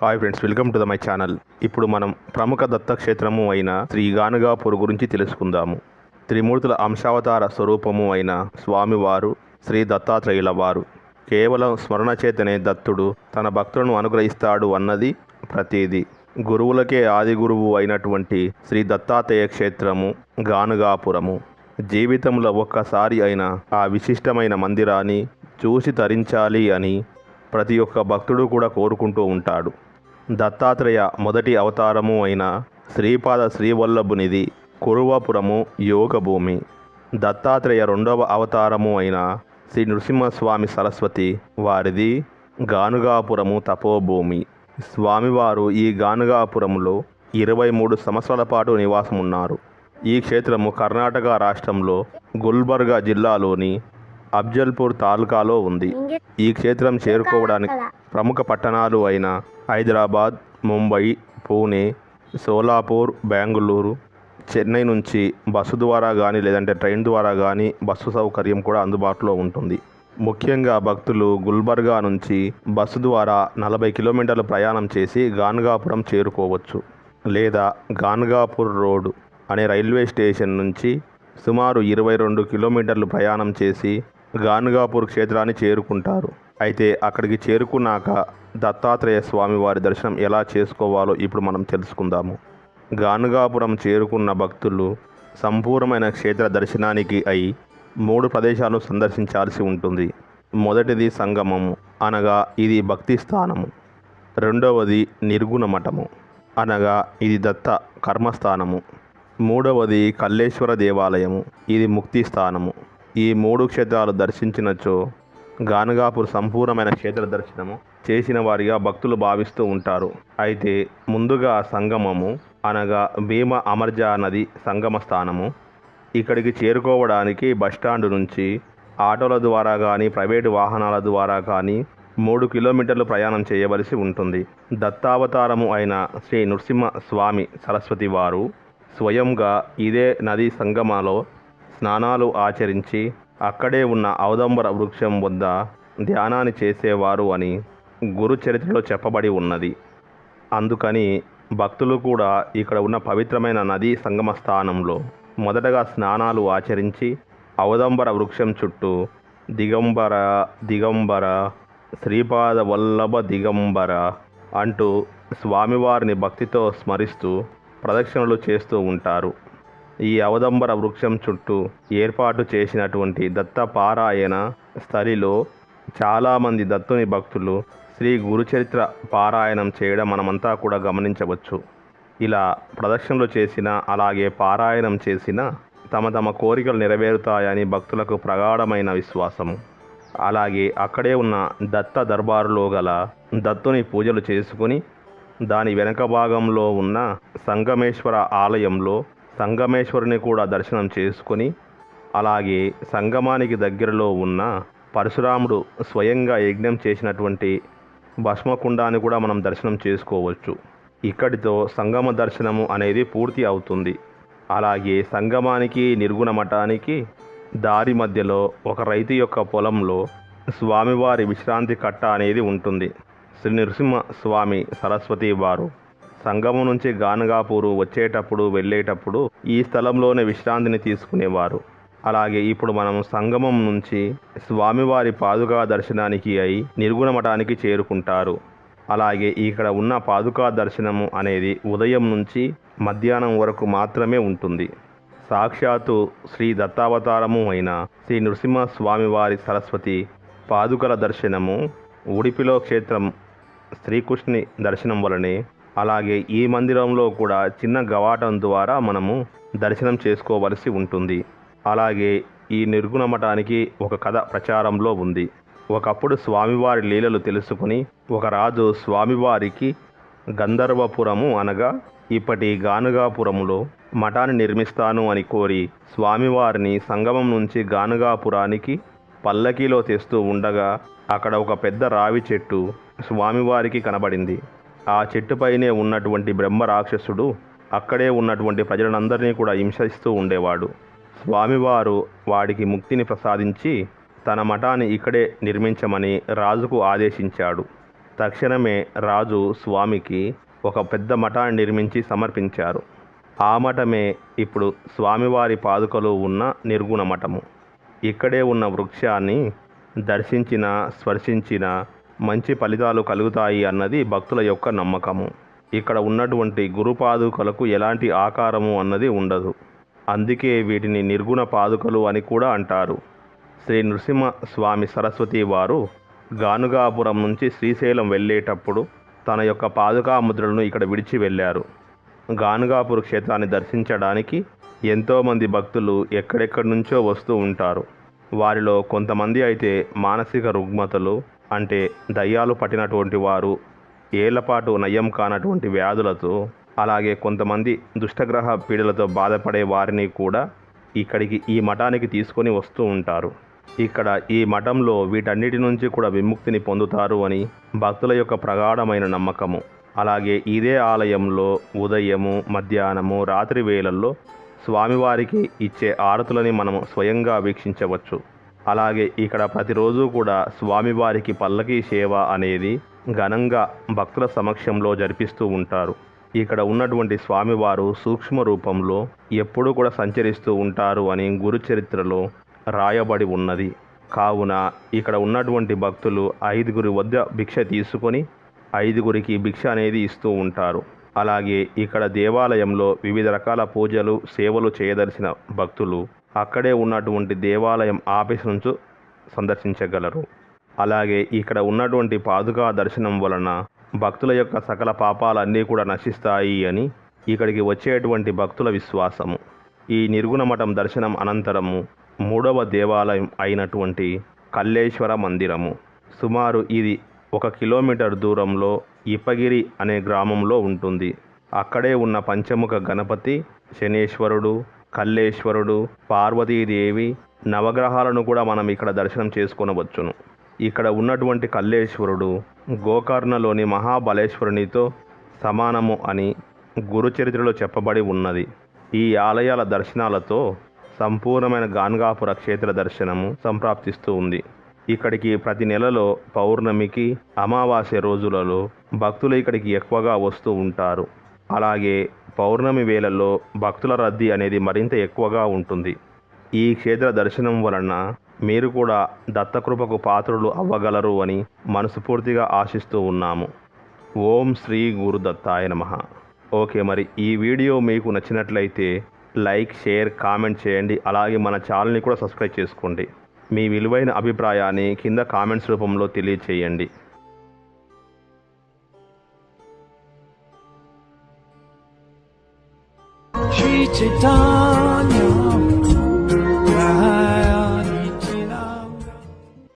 Hi friends welcome to the my channel ఇప్పుడు మనం ప్రముఖ దత్తక్షేత్రము అయిన శ్రీ గానుగాపూర్ గురించి తెలుసుకుందాము. త్రిమూర్తుల అంశావతార స్వరూపము అయిన స్వామివారు శ్రీ దత్తాత్రేయుల వారు కేవలం స్మరణ చేతనే దత్తుడు తన భక్తులను అనుగ్రహిస్తాడు అన్నది ప్రతీది. గురువులకే ఆది గురువు అయినటువంటి శ్రీ దత్తాత్రేయ క్షేత్రము గానుగాపురము. జీవితంలో ఒక్కసారి అయిన ఆ విశిష్టమైన మందిరాన్ని చూసి తరించాలి అని ప్రతి ఒక్క భక్తుడు కూడా కోరుకుంటూ ఉంటాడు. దత్తాత్రేయ మొదటి అవతారము అయిన శ్రీపాద శ్రీవల్లభునిది కురువపురము యోగభూమి. దత్తాత్రేయ రెండవ అవతారము అయిన శ్రీ నృసింహస్వామి సరస్వతి వారిది గానుగాపురము తపోభూమి. స్వామివారు ఈ గానుగాపురంలో ఇరవై మూడు సంవత్సరాల పాటు నివాసం ఉన్నారు ఈ క్షేత్రము కర్ణాటక రాష్ట్రంలో గుల్బర్గా జిల్లాలోని అఫ్జల్పూర్ తాలూకాలో ఉంది. ఈ క్షేత్రం చేరుకోవడానికి ప్రముఖ పట్టణాలు అయిన హైదరాబాద్ ముంబై పూణే సోలాపూర్ బెంగళూరు చెన్నై నుంచి బస్సు ద్వారా కానీ లేదంటే ట్రైన్ ద్వారా కానీ బస్సు సౌకర్యం కూడా అందుబాటులో ఉంటుంది. ముఖ్యంగా భక్తులు గుల్బర్గా నుంచి బస్సు ద్వారా నలభై కిలోమీటర్లు ప్రయాణం చేసి గాన్గాపురం చేరుకోవచ్చు లేదా గాన్గాపూర్ రోడ్ అనే రైల్వే స్టేషన్ నుంచి సుమారు ఇరవై రెండు కిలోమీటర్లు ప్రయాణం చేసి గానుగాపూర్ క్షేత్రాన్ని చేరుకుంటారు. అయితే అక్కడికి చేరుకున్నాక దత్తాత్రేయ స్వామి వారి దర్శనం ఎలా చేసుకోవాలో ఇప్పుడు మనం తెలుసుకుందాము. గానుగాపురం చేరుకున్న భక్తులు సంపూర్ణమైన క్షేత్ర దర్శనానికి అయి మూడు ప్రదేశాలు సందర్శించాల్సి ఉంటుంది. మొదటిది సంగమము అనగా ఇది భక్తి స్థానము. రెండవది నిర్గుణ మఠము అనగా ఇది దత్త కర్మస్థానము. మూడవది కల్లేశ్వర దేవాలయము ఇది ముక్తి స్థానము. ఈ మూడు క్షేత్రాలు దర్శించినచో గానగాపూర్ సంపూర్ణమైన క్షేత్ర దర్శనము చేసిన వారిగా భక్తులు భావిస్తూ ఉంటారు. అయితే ముందుగా సంగమము అనగా భీమ అమర్జా నది సంగమ స్థానము. ఇక్కడికి చేరుకోవడానికి బస్టాండ్ నుంచి ఆటోల ద్వారా కానీ ప్రైవేటు వాహనాల ద్వారా కానీ మూడు కిలోమీటర్లు ప్రయాణం చేయవలసి ఉంటుంది. దత్తావతారము అయిన శ్రీ నృసింహ స్వామి సరస్వతి వారు స్వయంగా ఇదే నది సంగమలో స్నానాలు ఆచరించి అక్కడే ఉన్న అవదంబర వృక్షం వద్ద ధ్యానాన్ని చేసేవారు అని గురు చరిత్రలో చెప్పబడి ఉన్నది. అందుకని భక్తులు కూడా ఇక్కడ ఉన్న పవిత్రమైన నదీ సంగమ స్థానంలో మొదటగా స్నానాలు ఆచరించి అవదంబర వృక్షం చుట్టూ దిగంబర దిగంబర శ్రీపాద వల్లభ దిగంబర అంటూ స్వామివారిని భక్తితో స్మరిస్తూ ప్రదక్షిణలు చేస్తూ ఉంటారు. ఈ అవదంబర వృక్షం చుట్టూ ఏర్పాటు చేసినటువంటి దత్త పారాయణ స్థలిలో చాలామంది దత్తుని భక్తులు శ్రీ గురుచరిత్ర పారాయణం చేయడం మనమంతా కూడా గమనించవచ్చు. ఇలా ప్రదక్షిణలు చేసిన అలాగే పారాయణం చేసిన తమ తమ కోరికలు నెరవేరుతాయని భక్తులకు ప్రగాఢమైన విశ్వాసం అలాగే అక్కడే ఉన్న దత్త దర్బారులో గల దత్తుని పూజలు చేసుకుని దాని వెనక భాగంలో ఉన్న సంగమేశ్వర ఆలయంలో సంగమేశ్వరుని కూడా దర్శనం చేసుకొని అలాగే సంగమానికి దగ్గరలో ఉన్న పరశురాముడు స్వయంగా యజ్ఞం చేసినటువంటి భస్మకుండాన్ని కూడా మనం దర్శనం చేసుకోవచ్చు. ఇక్కడితో సంగమ దర్శనము అనేది పూర్తి అవుతుంది. అలాగే సంగమానికి నిర్గుణ మఠానికి దారి మధ్యలో ఒక రైతు యొక్క పొలంలో స్వామివారి విశ్రాంతి కట్ట అనేది ఉంటుంది. శ్రీ నృసింహ స్వామి సరస్వతి వారు సంగమం నుంచి గానగాపూరు వచ్చేటప్పుడు వెళ్ళేటప్పుడు ఈ స్థలంలోనే విశ్రాంతిని తీసుకునేవారు. అలాగే ఇప్పుడు మనం సంగమం నుంచి స్వామివారి పాదుకా దర్శనానికి అయి నిర్గుణ మఠానికి చేరుకుంటారు. అలాగే ఇక్కడ ఉన్న పాదుకా దర్శనము అనేది ఉదయం నుంచి మధ్యాహ్నం వరకు మాత్రమే ఉంటుంది. సాక్షాత్తు శ్రీ దత్తావతారము అయిన శ్రీ నృసింహ స్వామివారి సరస్వతి పాదుకల దర్శనము ఉడిపిలో క్షేత్రం శ్రీకృష్ణుని దర్శనం వలనే అలాగే ఈ మందిరంలో కూడా చిన్న గవాటం ద్వారా మనము దర్శనం చేసుకోవలసి ఉంటుంది. అలాగే ఈ నిర్గుణ మఠానికి ఒక కథ ప్రచారంలో ఉంది. ఒకప్పుడు స్వామివారి లీలలు తెలుసుకుని ఒక రాజు స్వామివారికి గంధర్వపురము అనగా ఇప్పటి గానుగాపురములో మఠాన్ని నిర్మిస్తాను అని కోరి స్వామివారిని సంగమం నుంచి గానుగాపురానికి పల్లకీలో తెస్తూ ఉండగా అక్కడ ఒక పెద్ద రావి చెట్టు స్వామివారికి కనబడింది. ఆ చెట్టుపైనే ఉన్నటువంటి బ్రహ్మ రాక్షసుడు అక్కడే ఉన్నటువంటి ప్రజలందరినీ కూడా హింసిస్తూ ఉండేవాడు. స్వామివారు వాడికి ముక్తిని ప్రసాదించి తన మఠాన్ని ఇక్కడే నిర్మించమని రాజుకు ఆదేశించాడు. తక్షణమే రాజు స్వామికి ఒక పెద్ద మఠాన్ని నిర్మించి సమర్పించారు. ఆ మఠమే ఇప్పుడు స్వామివారి పాదుకలు ఉన్న నిర్గుణ మఠము. ఇక్కడే ఉన్న వృక్షాన్ని దర్శించిన స్పర్శించిన మంచి ఫలితాలు కలుగుతాయి అన్నది భక్తుల యొక్క నమ్మకము. ఇక్కడ ఉన్నటువంటి గురుపాదుకలకు ఎలాంటి ఆకారము అన్నది ఉండదు. అందుకే వీటిని నిర్గుణ పాదుకలు అని కూడా అంటారు. శ్రీ నృసింహ స్వామి సరస్వతి వారు గానుగాపురం నుంచి శ్రీశైలం వెళ్ళేటప్పుడు తన యొక్క పాదుకాముద్రలను ఇక్కడ విడిచి వెళ్ళారు. గానుగాపుర క్షేత్రాన్ని దర్శించడానికి ఎంతోమంది భక్తులు ఎక్కడెక్కడి నుంచో వస్తూ ఉంటారు. వారిలో కొంతమంది అయితే మానసిక రుగ్మతలు అంటే దయ్యాలు పట్టినటువంటి వారు ఏళ్ళపాటు నయం కానటువంటి వ్యాధులతో అలాగే కొంతమంది దుష్టగ్రహ పీడలతో బాధపడే వారిని కూడా ఇక్కడికి ఈ మఠానికి తీసుకొని వస్తూ ఉంటారు. ఇక్కడ ఈ మఠంలో వీటన్నిటి నుంచి కూడా విముక్తిని పొందుతారు అని భక్తుల యొక్క ప్రగాఢమైన నమ్మకము. అలాగే ఇదే ఆలయంలో ఉదయము మధ్యాహ్నము రాత్రి వేళల్లో స్వామివారికి ఇచ్చే ఆరతులని మనము స్వయంగా వీక్షించవచ్చు. అలాగే ఇక్కడ ప్రతిరోజు కూడా స్వామివారికి పల్లకీ సేవ అనేది ఘనంగా భక్తుల సమక్షంలో జరిపిస్తూ ఉంటారు. ఇక్కడ ఉన్నటువంటి స్వామివారు సూక్ష్మ రూపంలో ఎప్పుడూ కూడా సంచరిస్తూ ఉంటారు అని గురు చరిత్రలో రాయబడి ఉన్నది. కావున ఇక్కడ ఉన్నటువంటి భక్తులు ఐదుగురి వద్ద భిక్ష తీసుకొని ఐదుగురికి భిక్ష అనేది ఇస్తూ ఉంటారు. అలాగే ఇక్కడ దేవాలయంలో వివిధ రకాల పూజలు సేవలు చేయదలిసిన భక్తులు అక్కడే ఉన్నటువంటి దేవాలయం ఆఫీస్ నుంచి సందర్శించగలరు. అలాగే ఇక్కడ ఉన్నటువంటి పాదుకా దర్శనం వలన భక్తుల యొక్క సకల పాపాలన్నీ కూడా నశిస్తాయి అని ఇక్కడికి వచ్చేటువంటి భక్తుల విశ్వాసము. ఈ నిర్గుణ మఠం దర్శనం అనంతరము మూడవ దేవాలయం అయినటువంటి కల్లేశ్వర మందిరము. సుమారు ఇది ఒక కిలోమీటర్ దూరంలో ఇప్పగిరి అనే గ్రామంలో ఉంటుంది. అక్కడే ఉన్న పంచముఖ గణపతి శనేశ్వరుడు కల్లేశ్వరుడు పార్వతీదేవి నవగ్రహాలను కూడా మనం ఇక్కడ దర్శనం చేసుకొనవచ్చును. ఇక్కడ ఉన్నటువంటి కల్లేశ్వరుడు గోకర్ణలోని మహాబలేశ్వరునితో సమానము అని గురుచరిత్రలో చెప్పబడి ఉన్నది. ఈ ఆలయాల దర్శనాలతో సంపూర్ణమైన గాన్గాపుర క్షేత్ర దర్శనము సంప్రాప్తిస్తూ ఉంది. ఇక్కడికి ప్రతి నెలలో పౌర్ణమికి అమావాస్య రోజులలో భక్తులు ఇక్కడికి ఎక్కువగా వస్తూ ఉంటారు. అలాగే పౌర్ణమి వేళల్లో భక్తుల రద్దీ అనేది మరింత ఎక్కువగా ఉంటుంది. ఈ క్షేత్ర దర్శనం వలన మీరు కూడా దత్తకృపకు పాత్రులు అవ్వగలరు అని మనస్ఫూర్తిగా ఆశిస్తూ ఉన్నాము. ఓం శ్రీ గురు దత్తాయ నమ. ఓకే మరి ఈ వీడియో మీకు నచ్చినట్లయితే లైక్ షేర్ కామెంట్ చేయండి. అలాగే మన ఛానల్ని కూడా సబ్స్క్రైబ్ చేసుకోండి. మీ విలువైన అభిప్రాయాన్ని కింద కామెంట్స్ రూపంలో తెలియచేయండి. to